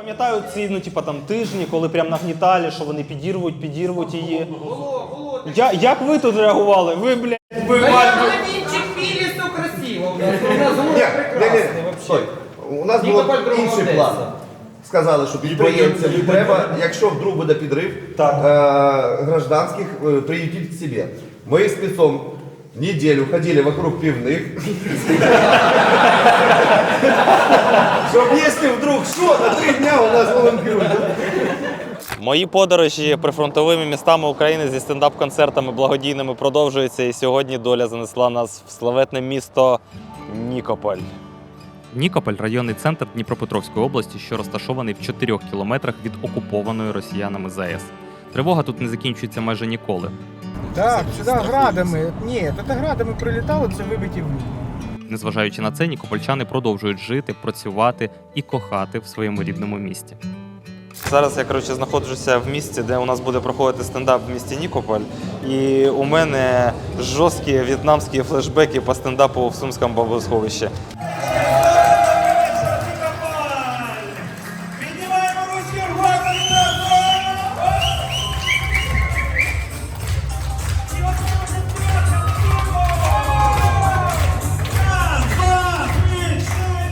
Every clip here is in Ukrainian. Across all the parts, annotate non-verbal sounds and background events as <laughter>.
Пам'ятаю ці, ну, типа там тижні, коли прям нагнітали, що вони підірвуть, підірвуть її. Я, як ви тут реагували? Ви, блядь, все красиво. У нас у Нікополь другого інший Одеса. план. Сказали, що підприємцям треба, якщо вдруг буде підрив, Так. е, гражданських е, приютити к себе. Ми з спецом неделю ходили вокруг пивних. Щоб якщо вдруг що, на три дня у нас волонтирують. Мої подорожі прифронтовими містами України зі стендап-концертами благодійними продовжуються. І сьогодні доля занесла нас в славетне місто Нікополь. Нікополь районний центр Дніпропетровської області, що розташований в 4 кілометрах від окупованої росіянами ЗАЕС. Тривога тут не закінчується майже ніколи. Так, сюди градами. Ні, тут градами прилітало, це вибиті в. Незважаючи на це, нікопольчани продовжують жити, працювати і кохати в своєму рідному місті. Зараз я коротше знаходжуся в місті, де у нас буде проходити стендап в місті Нікополь. І у мене жорсткі в'єтнамські флешбеки по стендапу в Сумському бомбосховищі.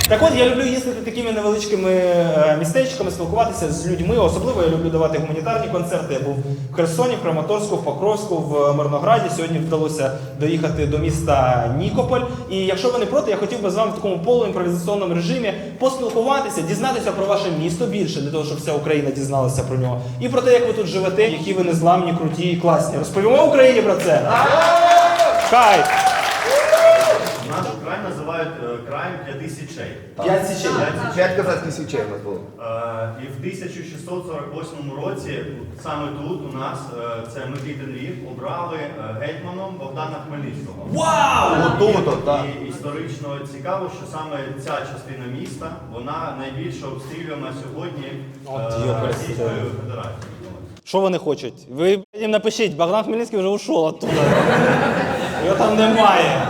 Так от я люблю їздити такими невеличкими е, містечками, спілкуватися з людьми. Особливо я люблю давати гуманітарні концерти. Я був в Херсоні, в Краматорську, в Покровську, в Мирнограді. Сьогодні вдалося доїхати до міста Нікополь. І якщо ви не проти, я хотів би з вами в такому полуімпровізаційному режимі поспілкуватися, дізнатися про ваше місто більше, для того, щоб вся Україна дізналася про нього. І про те, як ви тут живете, які ви незламні, круті і класні. Розповімо Україні про це. Кайф! Наш край називають е, краєм п'яти січей. П'ять січень. П'ять казацьких січей у нас було. Е, І в 1648 році, саме тут у нас, е, це Микитин Лів, обрали е, гетьманом Богдана Хмельницького. Вау! От тут, так. І історично цікаво, що саме ця частина міста, вона найбільше обстрілювана сьогодні е. Російською Федерацією. Що вони хочуть? Ви їм напишіть, Богдан Хмельницький вже ушов оттуда. Його там немає.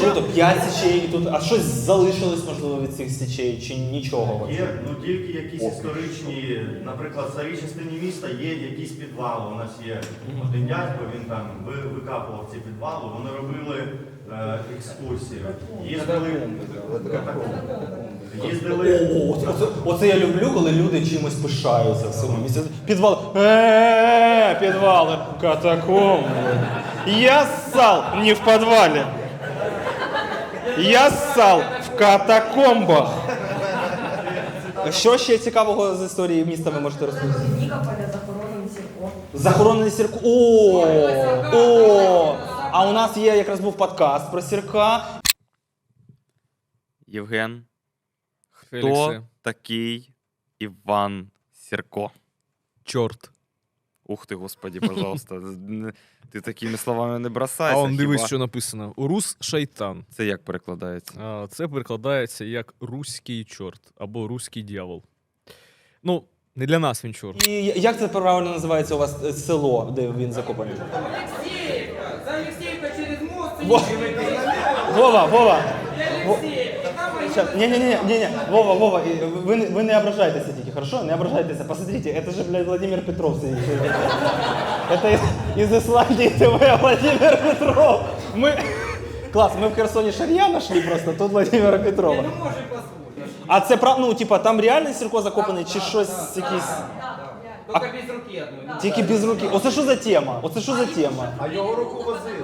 Круто, п'ять січей і тут. А щось залишилось, можливо, від цих січей чи нічого? Є ну тільки якісь історичні, наприклад, в старій частині міста є якісь підвали. У нас є один дядько, він там викапував ці підвали, вони робили е, екскурсію. Їздили, їздили О, оце, оце я люблю, коли люди чимось пишаються в цьому місці. Підвал. Е, підвали, катакомби. Я ссал не в підвалі. Я ссал в катакомбах. Що ще цікавого з історії міста ви можете розповісти? Нікополя захоронений сірко. Захоронений сірко. О, о! А у нас є якраз був подкаст про сірка. Євген, хто такий Іван Сірко? Чорт. Ух ти, господі, пожалуйста. Ти такими словами не бросайся. А он дивись, хіба? що написано. Урус шайтан. Це як перекладається? А, Це перекладається як руський чорт або руський дьявол. Ну, не для нас він чорт. І як це правильно називається у вас е, село, де він закопаний? Алексеевка. За Алексеевка через мост. Во- Вова, Вова! Алексеевка Там они- Сейчас, не, не, не, не, не, Вова, Вова, и вы, не- вы не ображайтесь, тільки, хорошо? Не ображайтесь. Посмотрите, это же, блядь, Владимир Петров сидит. Это из, из Исландии ТВ Владимир Петров. Мы... Класс, мы в Херсоне Шарья нашли просто, тут Владимира Петрова. Ну, можем послушать. А це прав, ну, типа, там реально сірко закопаний, чи щось якісь. Только без руки одной. Тільки без руки. Оце що за тема? Оце що за тема? А його руку возили.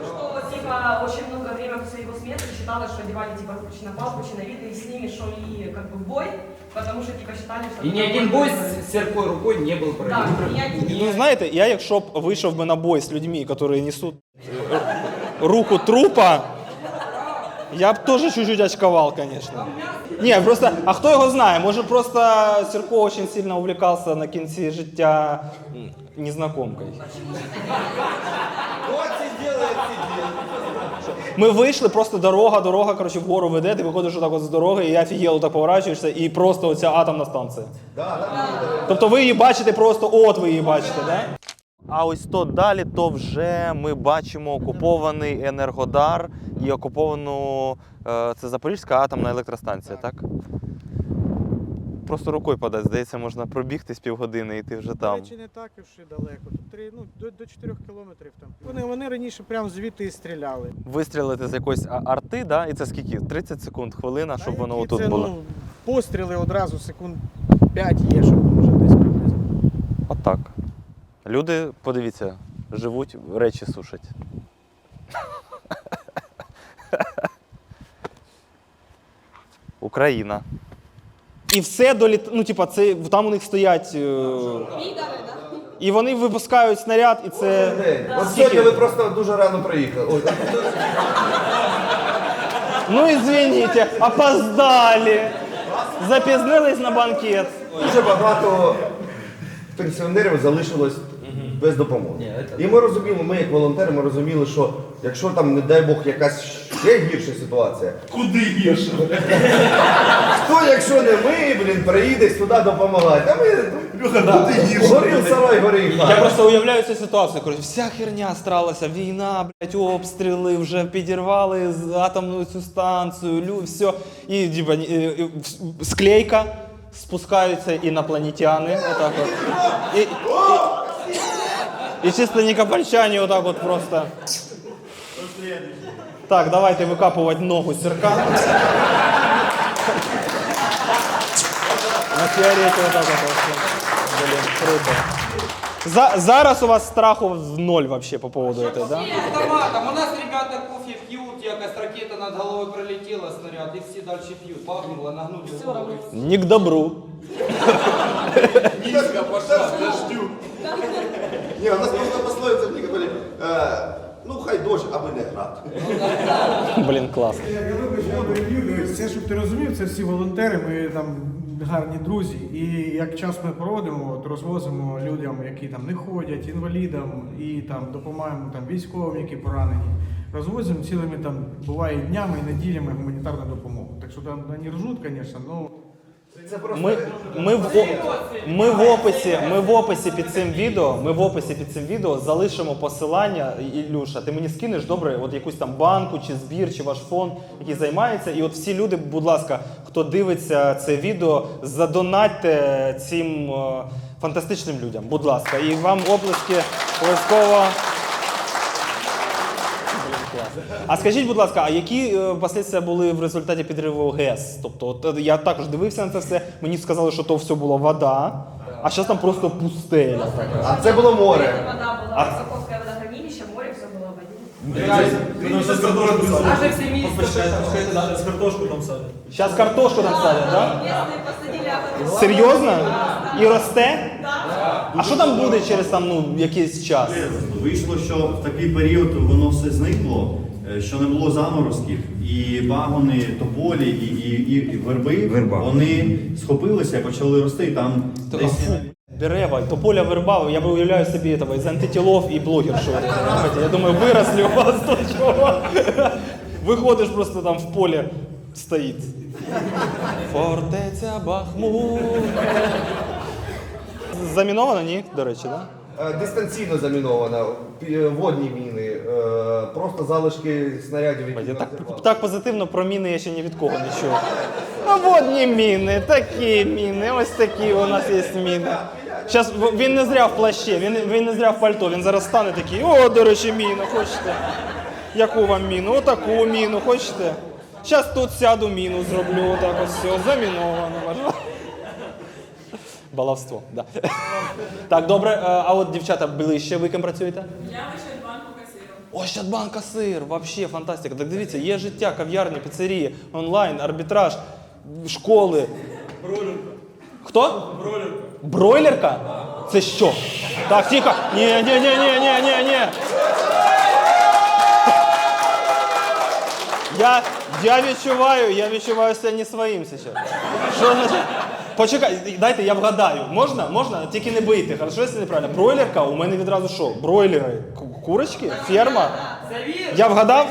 Что, типа, очень много время после его смерти считалось, что одевали, типа, на палку, чиновидные, с ними шел и, как бы, в бой, потому что, типа, считали, что... И ни один бой с серпой рукой не был Да, проведен. ни один. Ну, знаєте, я якщо б вийшов би на бой з людьми, які несуть е, руку трупа, я б теж чуть-чуть очковал, конечно. Ні, просто, а хто його знає? Може просто Сірко дуже сильно увлекався на кінці життя м, незнакомкою. Ми вийшли, просто дорога, дорога, коротше, вгору веде, ти виходиш отак от з дороги, і я офігел, так поворачуєшся, і просто оця атомна станція. Тобто ви її бачите просто, от ви її бачите, да? А ось то далі, то вже ми бачимо окупований Енергодар і окуповану е, це Запорізька атомна електростанція, так? Просто рукою подати. Здається, можна пробігти з півгодини і ти вже там. речі, не так і далеко. Тут три, ну, до, до 4 кілометрів там. Вони, вони раніше прямо звідти і стріляли. Вистрілити з якоїсь арти, да? і це скільки? 30 секунд, хвилина, щоб А воно які отут це, було. Ну, постріли одразу секунд 5 є, щоб може десь приблизно. Отак. Люди, подивіться, живуть, речі сушать. <laughs> Україна. І все доліт... Ну, типа, це там у них стоять. е, І вони випускають снаряд, і це. От сьогодні ви просто дуже рано приїхали. Ой, Ну извините, опоздали. Запізнились на банкет. Дуже багато пенсіонерів залишилось без допомоги. І ми розуміли, ми як волонтери, ми розуміли, що якщо там, не дай Бог, якась ще гірша ситуація. Куди гірше? Хто, якщо не ми, блін, приїде сюди допомагати? А ми горів сарай, горів Я просто уявляю цю ситуацію. Коротше, вся херня стралася, війна, блядь, обстріли, вже підірвали з- атомну цю станцію, лю, все. І типа, ні- е, в- склейка, спускаються інопланетяни. Отак от. І, і, і чисто нікопольчані отак от просто. Так, давайте викапувати ногу сірка. На фіареті отак от. вообще. Блін, круто. За, зараз у вас страху в ноль вообще по поводу этого, да? Автоматом. У нас ребята кофе пьют, якась ракета над головой пролетела, снаряд, и все дальше пьют. Пахнуло, нагнули голову. Не к добру. Ні, у нас просто пословиця в Нікополі. Ну, хай дощ, аби не град. Блін, клас. Я вибач, я переб'ю. Це, щоб ти розумів, це всі волонтери, ми там гарні друзі. І як час ми проводимо, от розвозимо людям, які там не ходять, інвалідам, і там допомагаємо там військовим, які поранені. Розвозимо цілими там буває і днями і неділями гуманітарну допомогу. Так що там вони ржуть, звісно, ну. Ми, ми, в, ми, в описі, ми в описі під цим відео, ми в описі під цим відео залишимо посилання. Ілюша, ти мені скинеш добре, от якусь там банку чи збір, чи ваш фонд, який займається. І от всі люди, будь ласка, хто дивиться це відео, задонатьте цим е, фантастичним людям. Будь ласка, і вам оплески обов'язково. А скажіть, будь ласка, а які е, послідствия були в результаті підриву ГЕС? Тобто, от, е, я також дивився на це все. Мені сказали, що то все була вода, а зараз там просто пустеля. А це було море. Вода была, А- Высоковское водохранилище, море, все было в воде. Даже в семействе. Зараз картошку там садять, так? Местные посадили огород. Серйозно? І росте? А що там буде через там ну якийсь час? Вийшло, що в такий період воно все зникло, е, що не було заморозків, і багони, тополі, і, і, і, і верби, вони схопилися і почали рости. І там десь Дерева, тополя верба, я бы уявляю себе этого из антитілов і блогершу. Понимаете? Я думаю, виросли у вас тут чого. Виходиш просто там в полі стоїть. Фортеця Бахмут. Заміновано, ні? До речі, так? Да? Е, Дистанційно замінована, пі- водні міни, е, просто залишки снарядів, які так, так позитивно про міни я ще ні від кого не чув. Ну, водні міни, такі міни, ось такі у нас є міни. Щас, він не зря в плащі, він, він не зря в пальто, він зараз стане такий, о, до речі, міну, хочете? Яку вам міну? Отаку міну, хочете? Зараз тут сяду міну зроблю, отак ось все, заміновано. бажано. Баловство, да. Так, добре, е, а от дівчата ближче, ви ким працюєте? Я в Ощадбанку касиром. Ощадбанк касир, вообще фантастика. Так дивіться, є життя, кав'ярні, піцерії, онлайн, арбітраж, школи. Бройлерка. Хто? Бройлерка. Бройлерка? Це що? Так, тихо. Ні, ні, ні, ні, ні, ні, ні. Я, я відчуваю, я відчуваю себе не своїм зараз. Що значить? Почекай, дайте я вгадаю. Можна? Можна? Тільки не бийте, хорошо, якщо неправильно. Бройлерка, у мене відразу що? Бройлери? Ку- Курочки? Ферма? Я вгадав?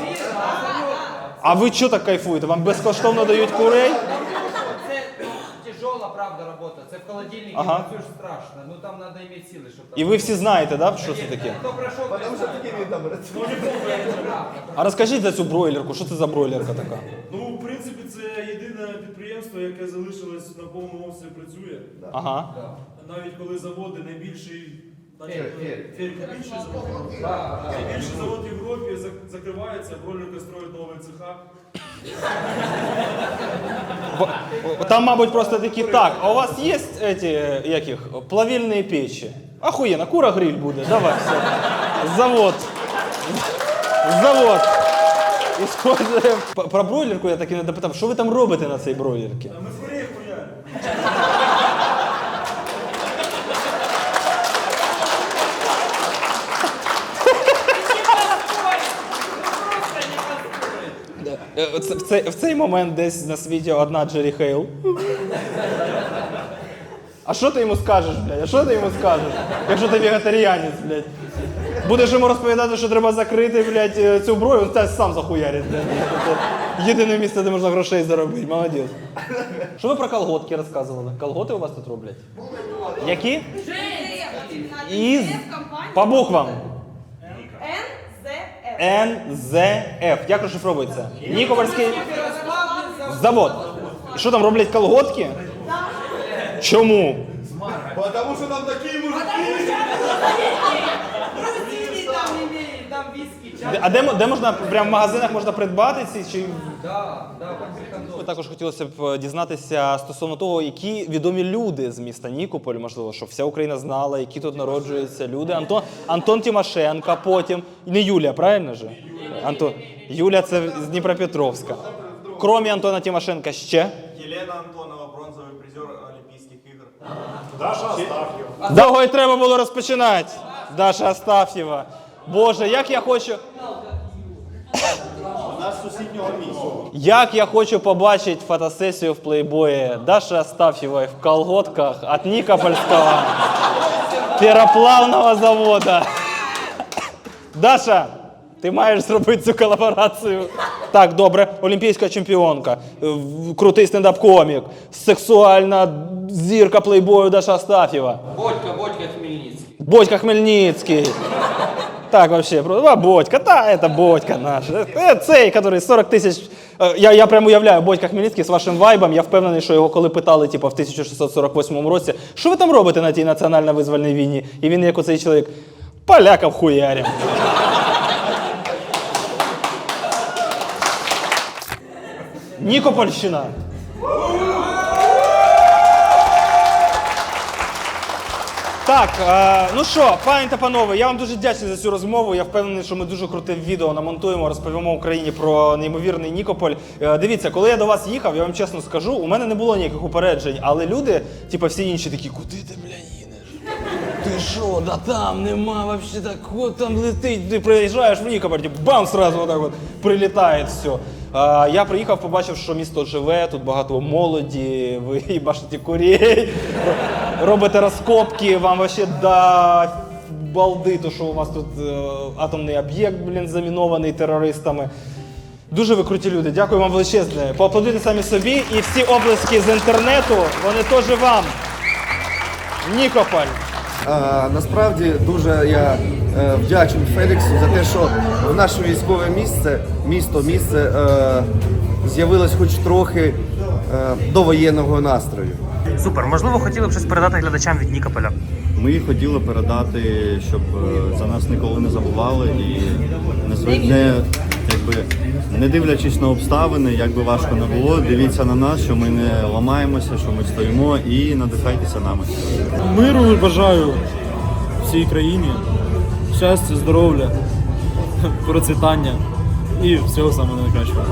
А ви що так кайфуєте? Вам безкоштовно дають курей? Це ну, тяжела, правда, робота. Це в холодильнику Ага. працюєш страшно. Ну там треба мати сили, щоб там. І ви всі знаєте, да, що це таке? Хто пройшов, там працює. А розкажіть за цю бройлерку, що це за бройлерка така? Ну, в принципі, це єдине підприємство, яке залишилось на повному обсязі працює. Ага. Навіть коли заводи найбільший, Найбільший завод в Європі закривається, бройлерка строїть новий цеха. Там, мабуть, просто такі так. А у вас є эти, як їх, плавільні печі? Охуєнно, кура гриль буде. Давай, все. Завод. Завод. Про бройлерку я так і не допитав. Що ви там робите на цій бройлерці? Ми в Кореї В цей, в цей момент десь на світі одна Джері Хейл. А що ти йому скажеш, блядь? А що ти йому скажеш? Якщо ти вегетаріанець, блядь. Будеш йому розповідати, що треба закрити, блядь, е, цю брою, він тебе сам захуярить, блядь. Єдине місце, де можна грошей заробити. Молодець. Що ви про колготки розказували? Колготи у вас тут роблять? Які? Із по буквам. НЗФ. Як розшифровується? Нікопольський завод. І що там роблять колготки? Чому? Тому що там такі мужики. Там имеют, там виски, чай. Де- А де, де можна прям в магазинах можна придбати ці? Чи Да, да, також хотілося б е, дізнатися стосовно того, які відомі люди з міста Нікополь, можливо, щоб вся Україна знала, які тут народжуються люди. Антон, Антон Тимошенко, потім не Юля, правильно же? Антон Юля це з Дніпропетровська. Крім Антона Тимошенка ще. Єлена Антонова, бронзовий призер Олімпійських ігор. Довго й треба було розпочинати. Даша Астаф'єва. Боже, як я хочу. Вона з сусіднього. Як я хочу побачити фотосесію в плейбої Даши Астафьевой в колготках от Никопольского переплавного завода. Даша, ти маєш зробити цю колаборацію. Так, добре, олімпійська чемпіонка, е, крутий стендап-комік, сексуальна зірка плейбою Даша Астафьєва. Бодька, Бодька Хмельницкий. Бодька Хмельницкий. Так вообще, а, Бодька, та, это Бодька наш. Е, Цей, который 40 тисяч. Я, я прямо уявляю Бодька Хмельницький з вашим вайбом. Я впевнений, що його коли питали, типу, в 1648 році, що ви там робите на тій національно-визвольній війні? І він, як оцей чоловік, полякам хуярим. Нікопольщина. Так, е, ну що, пані та панове, я вам дуже вдячний за цю розмову. Я впевнений, що ми дуже круте відео намонтуємо, розповімо Україні про неймовірний Нікополь. Е, дивіться, коли я до вас їхав, я вам чесно скажу, у мене не було ніяких упереджень, але люди, типу всі інші такі, куди ти, бля, їдеш? Ти що, да там нема вообще такого, там летить, ти приїжджаєш в Нікополь, типу, бам, сразу отак от прилітає все. Я приїхав, побачив, що місто живе, тут багато молоді, <laughs> ви їбашите курей, робите розкопки, вам вообще да балди, то що у вас тут е, атомний об'єкт, блін, замінований терористами. Дуже ви круті люди, дякую вам величезне. Поаплодуйте самі собі і всі облески з інтернету, вони теж вам. Нікополь. А, насправді дуже я вдячний Феліксу за те, що в наше військове місце, місто, місце е, з'явилось хоч трохи е, довоєнного настрою. Супер. Можливо, хотіли б щось передати глядачам від Нікополя. Ми хотіли передати, щоб е, за нас ніколи не забували і не, якби, не дивлячись на обставини, як би важко не було, дивіться на нас, що ми не ламаємося, що ми стоїмо і надихайтеся нами. Миру бажаю всій країні, щастя, здоров'я, процвітання і всього самого найкращого.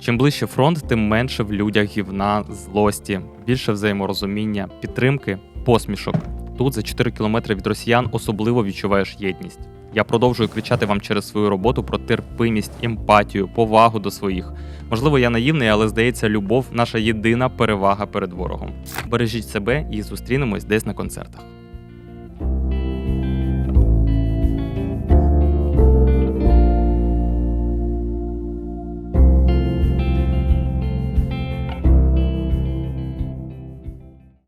Чим ближче фронт, тим менше в людях гівна, злості, більше взаєморозуміння, підтримки, посмішок. Тут за 4 кілометри від росіян особливо відчуваєш єдність. Я продовжую кричати вам через свою роботу про терпимість, емпатію, повагу до своїх. Можливо, я наївний, але здається, любов наша єдина перевага перед ворогом. Бережіть себе і зустрінемось десь на концертах.